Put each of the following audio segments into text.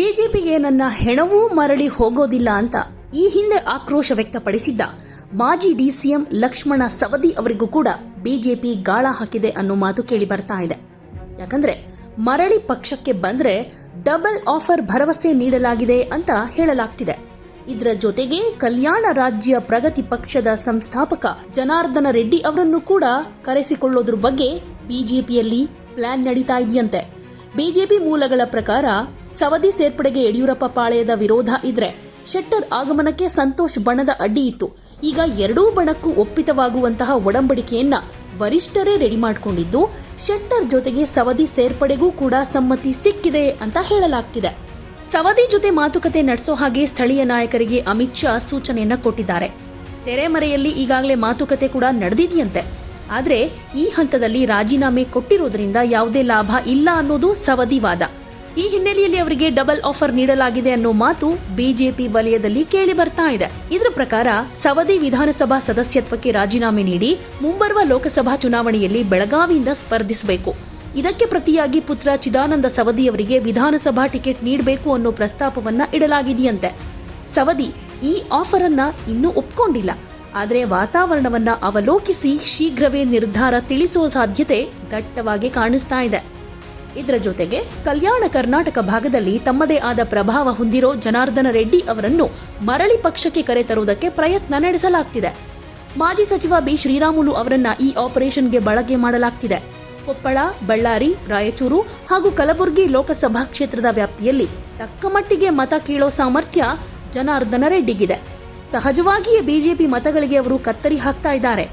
ಬಿಜೆಪಿಗೆ ನನ್ನ ಹೆಣವೂ ಮರಳಿ ಹೋಗೋದಿಲ್ಲ ಅಂತ ಈ ಹಿಂದೆ ಆಕ್ರೋಶ ವ್ಯಕ್ತಪಡಿಸಿದ್ದ ಮಾಜಿ ಡಿಸಿಎಂ ಲಕ್ಷ್ಮಣ ಸವದಿ ಅವರಿಗೂ ಕೂಡ ಬಿಜೆಪಿ ಗಾಳ ಹಾಕಿದೆ ಅನ್ನೋ ಮಾತು ಕೇಳಿ ಬರ್ತಾ ಇದೆ. ಯಾಕಂದ್ರೆ ಮರಳಿ ಪಕ್ಷಕ್ಕೆ ಬಂದ್ರೆ ಡಬಲ್ ಆಫರ್ ಭರವಸೆ ನೀಡಲಾಗಿದೆ ಅಂತ ಹೇಳಲಾಗ್ತಿದೆ. ಇದರ ಜೊತೆಗೆ ಕಲ್ಯಾಣ ರಾಜ್ಯ ಪ್ರಗತಿ ಪಕ್ಷದ ಸಂಸ್ಥಾಪಕ ಜನಾರ್ದನ ರೆಡ್ಡಿ ಅವರನ್ನು ಕೂಡ ಕರೆಸಿಕೊಳ್ಳೋದ್ರ ಬಗ್ಗೆ ಬಿಜೆಪಿಯಲ್ಲಿ ಪ್ಲಾನ್ ನಡೀತಾ ಇದೆಯಂತೆ. ಬಿಜೆಪಿ ಮೂಲಗಳ ಪ್ರಕಾರ ಸವದಿ ಸೇರ್ಪಡೆಗೆ ಯಡಿಯೂರಪ್ಪ ಪಾಳೆಯದ ವಿರೋಧ ಇದ್ರೆ ಶೆಟ್ಟರ್ ಆಗಮನಕ್ಕೆ ಸಂತೋಷ್ ಬಣದ ಅಡ್ಡಿ ಇತ್ತು. ಈಗ ಎರಡೂ ಬಣಕ್ಕೂ ಒಪ್ಪಿತವಾಗುವಂತಹ ಒಡಂಬಡಿಕೆಯನ್ನ ವರಿಷ್ಠರೇ ರೆಡಿ ಮಾಡಿಕೊಂಡಿದ್ದು, ಶೆಟ್ಟರ್ ಜೊತೆಗೆ ಸವದಿ ಸೇರ್ಪಡೆಗೂ ಕೂಡ ಸಮ್ಮತಿ ಸಿಕ್ಕಿದೆ ಅಂತ ಹೇಳಲಾಗ್ತಿದೆ. ಸವದಿ ಜೊತೆ ಮಾತುಕತೆ ನಡೆಸೋ ಹಾಗೆ ಸ್ಥಳೀಯ ನಾಯಕರಿಗೆ ಅಮಿತ್ ಶಾ ಸೂಚನೆಯನ್ನ ಕೊಟ್ಟಿದ್ದಾರೆ. ತೆರೆಮರೆಯಲ್ಲಿ ಈಗಾಗಲೇ ಮಾತುಕತೆ ಕೂಡ ನಡೆದಿದೆಯಂತೆ. ಆದರೆ ಈ ಹಂತದಲ್ಲಿ ರಾಜೀನಾಮೆ ಕೊಟ್ಟಿರುವುದರಿಂದ ಯಾವುದೇ ಲಾಭ ಇಲ್ಲ ಅನ್ನೋದು ಸವದಿ ವಾದ. ಈ ಹಿನ್ನೆಲೆಯಲ್ಲಿ ಅವರಿಗೆ ಡಬಲ್ ಆಫರ್ ನೀಡಲಾಗಿದೆ ಅನ್ನೋ ಮಾತು ಬಿಜೆಪಿ ವಲಯದಲ್ಲಿ ಕೇಳಿ ಬರ್ತಾ ಇದೆ. ಇದರ ಪ್ರಕಾರ ಸವದಿ ವಿಧಾನಸಭಾ ಸದಸ್ಯತ್ವಕ್ಕೆ ರಾಜೀನಾಮೆ ನೀಡಿ ಮುಂಬರುವ ಲೋಕಸಭಾ ಚುನಾವಣೆಯಲ್ಲಿ ಬೆಳಗಾವಿಯಿಂದ ಸ್ಪರ್ಧಿಸಬೇಕು. ಇದಕ್ಕೆ ಪ್ರತಿಯಾಗಿ ಪುತ್ರ ಚಿದಾನಂದ ಸವದಿ ಅವರಿಗೆ ವಿಧಾನಸಭಾ ಟಿಕೆಟ್ ನೀಡಬೇಕು ಅನ್ನೋ ಪ್ರಸ್ತಾಪವನ್ನ ಇಡಲಾಗಿದೆಯಂತೆ. ಸವದಿ, ಈ ಆಫರ್ ಅನ್ನ ಇನ್ನೂ ಒಪ್ಕೊಂಡಿಲ್ಲ. ಆದರೆ ವಾತಾವರಣವನ್ನು ಅವಲೋಕಿಸಿ ಶೀಘ್ರವೇ ನಿರ್ಧಾರ ತಿಳಿಸುವ ಸಾಧ್ಯತೆ ದಟ್ಟವಾಗಿ ಕಾಣಿಸ್ತಾ ಇದೆ. ಇದರ ಜೊತೆಗೆ ಕಲ್ಯಾಣ ಕರ್ನಾಟಕ ಭಾಗದಲ್ಲಿ ತಮ್ಮದೇ ಆದ ಪ್ರಭಾವ ಹೊಂದಿರೋ ಜನಾರ್ದನ ರೆಡ್ಡಿ ಅವರನ್ನು ಮರಳಿ ಪಕ್ಷಕ್ಕೆ ಕರೆತರುವುದಕ್ಕೆ ಪ್ರಯತ್ನ ನಡೆಸಲಾಗ್ತಿದೆ. ಮಾಜಿ ಸಚಿವ ಬಿ ಶ್ರೀರಾಮುಲು ಅವರನ್ನ ಈ ಆಪರೇಷನ್ಗೆ ಬಳಕೆ ಮಾಡಲಾಗ್ತಿದೆ. ಕೊಪ್ಪಳ, ಬಳ್ಳಾರಿ, ರಾಯಚೂರು ಹಾಗೂ ಕಲಬುರಗಿ ಲೋಕಸಭಾ ಕ್ಷೇತ್ರದ ವ್ಯಾಪ್ತಿಯಲ್ಲಿ ತಕ್ಕಮಟ್ಟಿಗೆ ಮತ ಕೀಳೋ ಸಾಮರ್ಥ್ಯ ಜನಾರ್ದನ ರೆಡ್ಡಿಗಿದೆ. ಸಹಜವಾಗಿಯೇ ಬಿಜೆಪಿ ಮತಗಳಿಗೆ ಅವರು ಕತ್ತರಿ ಹಾಕ್ತಾ ಇದ್ದಾರೆ.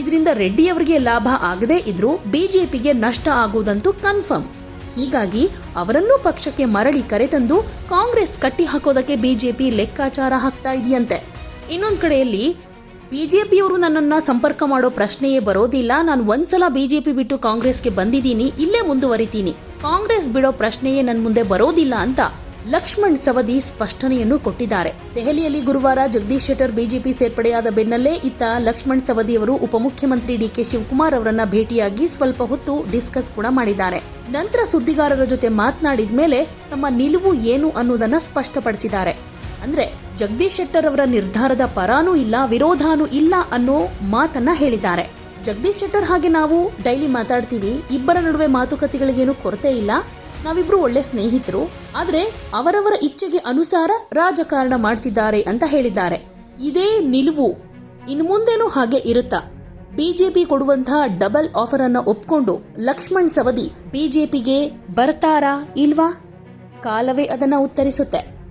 ಇದರಿಂದ ರೆಡ್ಡಿ ಅವರಿಗೆ ಲಾಭ ಆಗದೇ ಇದ್ರೂ ಬಿಜೆಪಿಗೆ ನಷ್ಟ ಆಗುವುದಂತೂ ಕನ್ಫರ್ಮ್. ಹೀಗಾಗಿ ಅವರನ್ನೂ ಪಕ್ಷಕ್ಕೆ ಮರಳಿ ಕರೆತಂದು ಕಾಂಗ್ರೆಸ್ ಕಟ್ಟಿ ಹಾಕೋದಕ್ಕೆ ಬಿಜೆಪಿ ಲೆಕ್ಕಾಚಾರ ಹಾಕ್ತಾ ಇದೆಯಂತೆ. ಇನ್ನೊಂದು ಕಡೆಯಲ್ಲಿ ಬಿಜೆಪಿಯವರು ನನ್ನನ್ನ ಸಂಪರ್ಕ ಮಾಡೋ ಪ್ರಶ್ನೆಯೇ ಬರೋದಿಲ್ಲ. ನಾನು ಒಂದ್ಸಲ ಬಿಜೆಪಿ ಬಿಟ್ಟು ಕಾಂಗ್ರೆಸ್ಗೆ ಬಂದಿದ್ದೀನಿ. ಇಲ್ಲೇ ಮುಂದುವರಿತೀನಿ. ಕಾಂಗ್ರೆಸ್ ಬಿಡೋ ಪ್ರಶ್ನೆಯೇ ನನ್ನ ಮುಂದೆ ಬರೋದಿಲ್ಲ ಅಂತ ಲಕ್ಷ್ಮಣ್ ಸವದಿ ಸ್ಪಷ್ಟನೆಯನ್ನು ಕೊಟ್ಟಿದ್ದಾರೆ. ದೆಹಲಿಯಲ್ಲಿ ಗುರುವಾರ ಜಗದೀಶ್ ಶೆಟ್ಟರ್ ಬಿಜೆಪಿ ಸೇರ್ಪಡೆಯಾದ ಬೆನ್ನಲ್ಲೇ ಇತ್ತ ಲಕ್ಷ್ಮಣ್ ಸವದಿ ಅವರು ಉಪಮುಖ್ಯಮಂತ್ರಿ ಡಿಕೆ ಶಿವಕುಮಾರ್ ಅವರನ್ನ ಭೇಟಿಯಾಗಿ ಸ್ವಲ್ಪ ಹೊತ್ತು ಡಿಸ್ಕಸ್ ಕೂಡ ಮಾಡಿದ್ದಾರೆ. ನಂತರ ಸುದ್ದಿಗಾರರ ಜೊತೆ ಮಾತನಾಡಿದ ಮೇಲೆ ತಮ್ಮ ನಿಲುವು ಏನು ಅನ್ನೋದನ್ನ ಸ್ಪಷ್ಟಪಡಿಸಿದ್ದಾರೆ. ಅಂದ್ರೆ ಜಗದೀಶ್ ಶೆಟ್ಟರ್ ಅವರ ನಿರ್ಧಾರದ ಪರಾನೂ ಇಲ್ಲ, ವಿರೋಧಾನೂ ಇಲ್ಲ ಅನ್ನೋ ಮಾತನ್ನ ಹೇಳಿದ್ದಾರೆ. ಜಗದೀಶ್ ಶೆಟ್ಟರ್ ಹಾಗೆ ನಾವು ಡೈಲಿ ಮಾತಾಡ್ತೀವಿ, ಇಬ್ಬರ ನಡುವೆ ಮಾತುಕತೆಗಳಿಗೇನು ಕೊರತೆ ಇಲ್ಲ ನಾವಿಬ್ರು ಒಳ್ಳೆ ಸ್ನೇಹಿತರು, ಆದರೆ ಅವರವರ ಇಚ್ಛೆಗೆ ಅನುಸಾರ ರಾಜಕಾರಣ ಮಾಡ್ತಿದ್ದಾರೆ ಅಂತ ಹೇಳಿದ್ದಾರೆ. ಇದೇ ನಿಲುವು. ಇನ್ನು ಮುಂದೆನೂ ಹಾಗೆ ಇರುತ್ತಾ? ಬಿಜೆಪಿ ಕೊಡುವಂತಹ ಡಬಲ್ ಆಫರ್ ಅನ್ನ ಒಪ್ಕೊಂಡು ಲಕ್ಷ್ಮಣ್ ಸವದಿ ಬಿಜೆಪಿಗೆ ಬರ್ತಾರಾ ಇಲ್ವಾ? ಕಾಲವೇ ಅದನ್ನ ಉತ್ತರಿಸುತ್ತೆ.